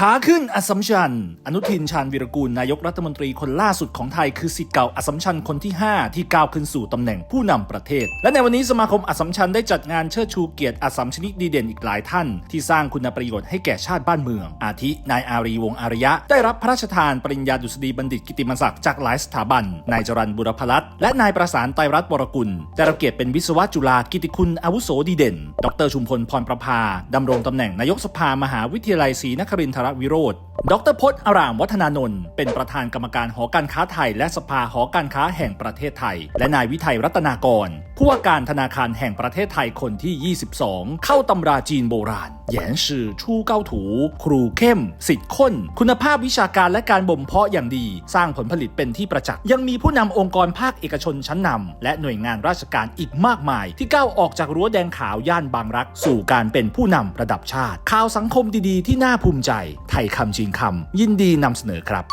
ขาขึ้นอสสัมชัญ อนุทินชาญวีรกูลนายกรัฐมนตรีคนล่าสุดของไทยคือสิทธิ์เก่าอสสัมชัญคนที่ 5 ที่ก้าวขึ้นสู่ตำแหน่งผู้นำประเทศ และในวันนี้สมาคมอสสัมชัญได้จัดงานเชิดชูเกียรติอสสัมชนิกดีเด่นอีกหลายท่าน ที่สร้างคุณประโยชน์ให้แก่ชาติบ้านเมือง อาทินายอารีวงศ์อารยะ ได้รับพระราชทานปริญญาดุษฎีบัณฑิตกิติมศักดิ์จากหลายสถาบันนายจรันบุรพลัตน์และนายประสานไตรรัตน์วรกุลได้รับเกียรติเป็นวิศวะจุฬากิติคุณอาวุโสดีเด่น ดรชุมพลพรประภาดำรงตำแหน่งนายกสภามหาวิทยาลัยศรีนครินทรวิโรธดรพจน์อารามวัฒนานนท์เป็นประธานกรรมการหอการค้าไทย และสภาหอการค้าแห่งประเทศไทย และนายวิทัยรัตนากร ผู้ว่าการธนาคารแห่งประเทศไทยคนที่ 22 เข้าตำราจีนโบราณแยนชื่อชู่เก้าถู ครูเข้ม สิทธิ์ข้น คุณภาพวิชาการและการบ่มเพาะอย่างดี สร้างผลผลิตเป็นที่ประจักษ์ ยังมีผู้นำองค์กรภาคเอกชนชั้นนำและหน่วยงานราชการอีกมากมาย ที่ก้าวออกจากรั้วแดงขาวย่านบางรัก สู่การเป็นผู้นำระดับชาติ ข่าวสังคมดีๆ ที่น่าภูมิใจ ไทยคำจีนคำยินดีนำเสนอครับ